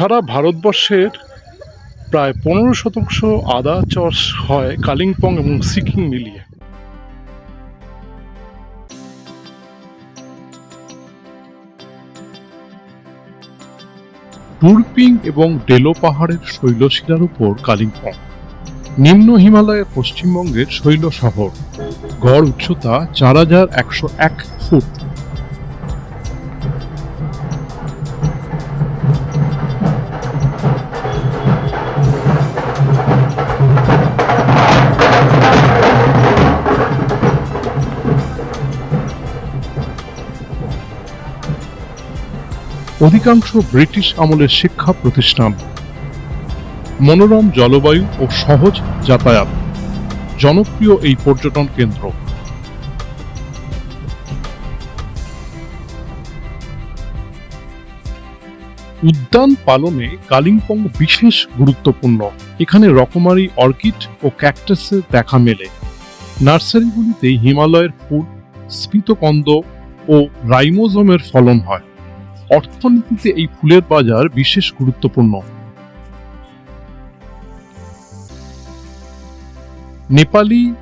সারা ভারতবর্ষের প্রায় পনেরো শতাংশ আদা চাষ হয় কালিম্পং এবং সিকিম মিলিয়ে। টুরপিং এবং ডেলো পাহাড়ের শৈলশিলার উপর কালিম্পং। নিম্ন হিমালয়ের পশ্চিমবঙ্গের শৈল শহর গড় উচ্চতা চার হাজার একশো এক ফুট। অধিকাংশ ব্রিটিশ আমলের শিক্ষা প্রতিষ্ঠান। মনোরম জলবায়ু ও সহজ যাতায়াত। জনপ্রিয় এই পর্যটন কেন্দ্র। উদ্যান পালনে কালিম্পং বিশেষ গুরুত্বপূর্ণ। এখানে রকমারি অর্কিড ও ক্যাকটাসের দেখা মেলে। নার্সারিগুলিতে হিমালয়ের ফুল, স্ফীতকন্দ ও রাইমোজমের ফলন হয়। অর্থনীতিতে এই ফুলের বাজার বিশেষ গুরুত্বপূর্ণ। নেপালি,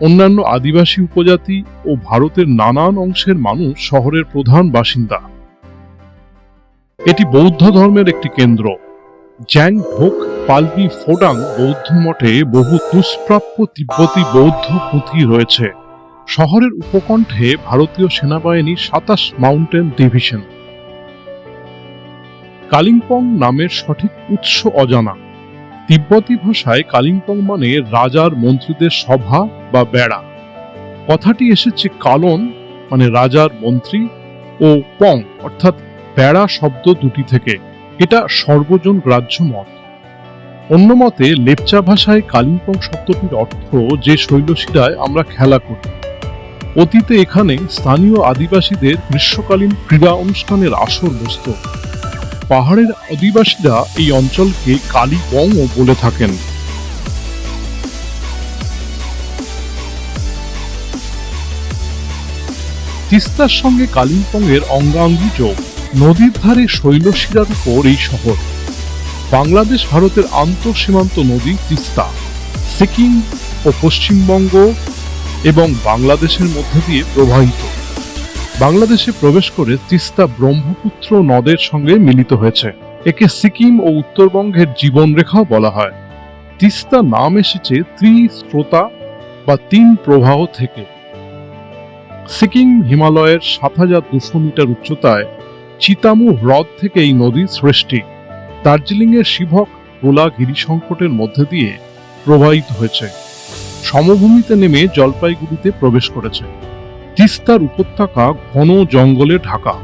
অন্যান্য আদিবাসী উপজাতি ও ভারতের নানান অংশের মানুষ শহরের প্রধান বাসিন্দা। এটি বৌদ্ধ ধর্মের একটি কেন্দ্র। জ্যাং ভোক পালবি ফোডাং বৌদ্ধ মঠে বহু দুষ্প্রাপ্য তিব্বতী বৌদ্ধ পুঁথি রয়েছে। শহরের উপকণ্ঠে ভারতীয় সেনাবাহিনী সাতাশ মাউন্টেন ডিভিশন। কালিম্পং নামের সঠিক উৎস অজানা। তিব্বতী ভাষায় কালিম্পং মানে রাজার মন্ত্রীদের সভা বা বেড়া। কথাটি এসেছে কালন মানে রাজার মন্ত্রী, ও পং, অর্থাৎ বেড়া শব্দ দুটি থেকে। এটা সর্বজন গ্রাহ্য মত। অন্য মতে, লেপচা ভাষায় কালিম্পং শব্দটির অর্থ যে শৈলশিলায় আমরা খেলা করি। অতীতে এখানে স্থানীয় আদিবাসীদের গ্রীষ্মকালীন ক্রীড়া অনুষ্ঠানের আসর বসত। পাহাড়ের অধিবাসীরা এই অঞ্চলকে কালিবংও বলে থাকেন। তিস্তার সঙ্গে কালিম্পংয়ের অঙ্গাঙ্গি যোগ নদীর ধারে শৈলশিরার উপর এই শহর। বাংলাদেশ, ভারতের আন্তঃসীমান্ত নদী তিস্তা। সিকিম ও পশ্চিমবঙ্গ এবং বাংলাদেশের মধ্যে দিয়ে প্রবাহিত। বাংলাদেশে প্রবেশ করে তিস্তা ব্রহ্মপুত্র নদের সঙ্গে মিলিত হয়েছে। একে সিকিম ও উত্তরবঙ্গের জীবনরেখাও বলা হয়। তিস্তা নাম এসেছে ত্রিস্রোতা বা তিন প্রবাহ থেকে। সিকিম হিমালয়ের সাত হাজার দুশো মিটার উচ্চতায় চিতামু হ্রদ থেকে এই নদীর সৃষ্টি। দার্জিলিংয়ের শিভক গোলা গিরিসংকটের মধ্যে দিয়ে প্রবাহিত হয়েছে। সমভূমিতে নেমে জলপাইগুড়িতে প্রবেশ করেছে। তিস্তার উপত্যকা ঘন জঙ্গলে ঢাকা।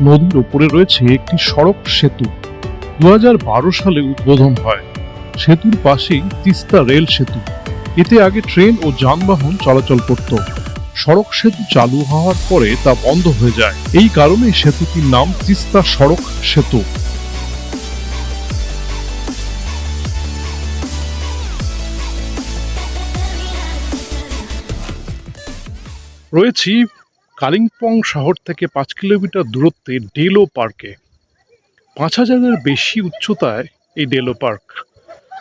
নদীর উপরে রয়েছে একটি সড়ক সেতু। দু হাজার বারো সালে উদ্বোধন হয়। সেতুর পাশেই তিস্তা রেল সেতু। এতে আগে ট্রেন ও যানবাহন চলাচল করত। সড়ক সেতু চালু হওয়ার পরে তা বন্ধ হয়ে যায়। এই কারণে সেতুটির নাম তিস্তা সড়ক সেতু। রয়েছি কালিম্পং শহর থেকে পাঁচ কিলোমিটার দূরত্বে ডেলো পার্কে। পাঁচ হাজারের বেশি উচ্চতায় এই ডেলো পার্ক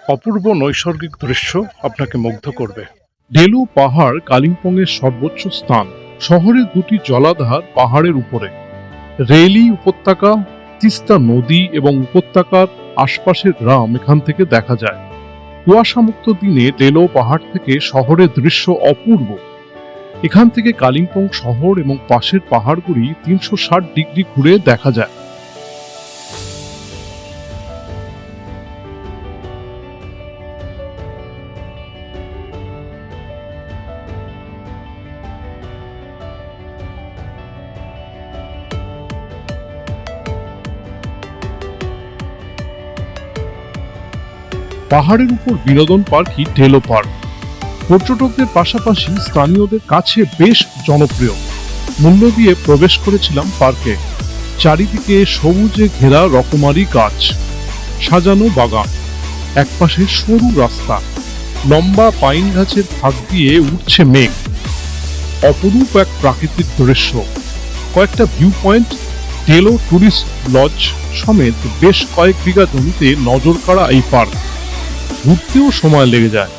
অপূর্ব নৈসর্গিক দৃশ্য আপনাকে মুগ্ধ করবে। ডেলো পাহাড় কালিম্পংয়ের সর্বোচ্চ স্থান। শহরের দুটি জলাধার পাহাড়ের উপরে। রেলি উপত্যকা, তিস্তা নদী এবং উপত্যকার আশপাশের গ্রাম এখান থেকে দেখা যায়। কুয়াশামুক্ত দিনে ডেলো পাহাড় থেকে শহরের দৃশ্য অপূর্ব। এখান থেকে কালিম্পং শহর এবং পাশের পাহাড়গুলি তিনশো ষাট ডিগ্রি ঘুরে দেখা যায়। পাহাড়ের উপর বিনোদন পার্কই টেলো পার্ক। পর্যটকদের পাশাপাশি স্থানীয়দের কাছে বেশ জনপ্রিয়। মূল্য দিয়ে প্রবেশ করেছিলাম পার্কে। চারিদিকে সবুজে ঘেরা রকমারি গাছ, সাজানো বাগান, একপাশে সরু রাস্তা, লম্বা পাইন গাছের ফাঁক দিয়ে উঠছে মেঘ। অপরূপ এক প্রাকৃতিক দৃশ্য, কয়েকটা ভিউ পয়েন্ট টেলো টুরিস্ট লজ সমেত বেশ কয়েক বিঘা জমিতে নজর কাড়া এই পার্ক। ঘুরতেও সময় লেগে যায়।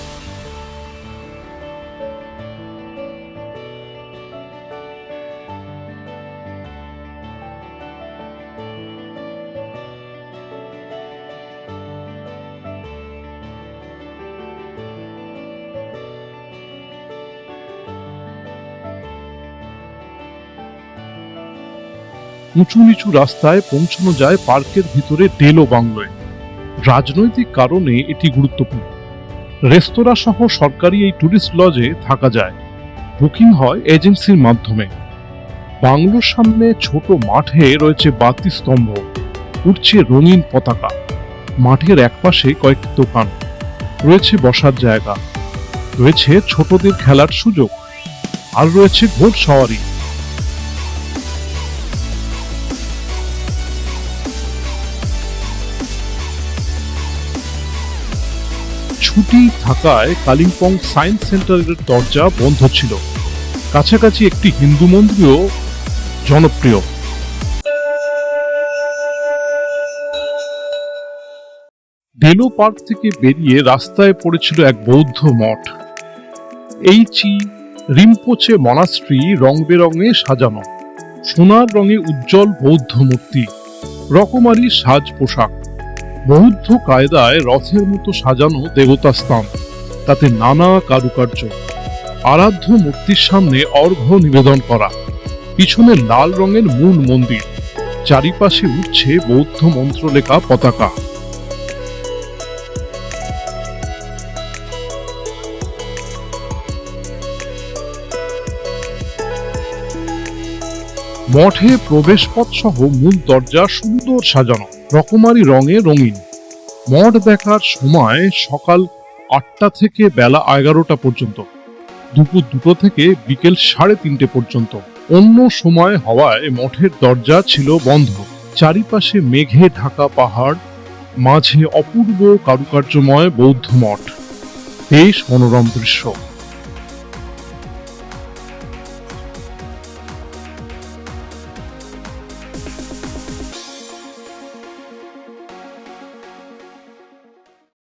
উঁচু নিচু রাস্তায় পৌঁছানো যায় পার্কের ভিতরে ডেলো বাংলোয়। রাজনৈতিক কারণে এটি গুরুত্বপূর্ণ। রেস্তোরাঁ সহ সরকারি এই টুরিস্ট লজে থাকা যায়। বুকিং হয় এজেন্সির মাধ্যমে। বাংলোর সামনে ছোট মাঠে রয়েছে বাতি স্তম্ভ। উঠছে রঙিন পতাকা। মাঠের একপাশে কয়েকটি দোকান। রয়েছে বসার জায়গা। রয়েছে ছোটদের খেলার সুযোগ। আর রয়েছে ঘোড় সওয়ারি ছুটি থাকায় কালিম্পং সায়েন্স সেন্টারের দরজা বন্ধ ছিল। কাছাকাছি একটি হিন্দু মন্দিরও জনপ্রিয়। ডেলো পার্ক থেকে বেরিয়ে রাস্তায় পড়েছিল এক বৌদ্ধ মঠ। এই চি রিম্পোচে মনাস্ট্রি রং বেরঙে সাজানো। সোনার রঙে উজ্জ্বল বৌদ্ধ মূর্তি। রকমারি সাজ পোশাক। বৌদ্ধ কায়দায় রথের মতো সাজানো দেবতা স্থান। তাতে নানা কারুকার্য। আরাধ্য মূর্তির সামনে অর্ঘ্য নিবেদন করা। পিছনে লাল রঙের মূল মন্দির। চারিপাশে উঠছে বৌদ্ধ মন্ত্র লেখা পতাকা। মঠে প্রবেশপথ সহ মূল দরজা সুন্দর সাজানো। রকমারি রঙে রঙিন। মঠ দেখার সময় সকাল আটটা থেকে বেলা এগারোটা পর্যন্ত। দুপুর দুটো থেকে বিকেল সাড়ে তিনটে পর্যন্ত। অন্য সময় হওয়ায় মঠের দরজা ছিল বন্ধ। চারিপাশে মেঘে ঢাকা পাহাড়, মাঝে অপূর্ব কারুকার্যময় বৌদ্ধ মঠ। বেশ মনোরম দৃশ্য।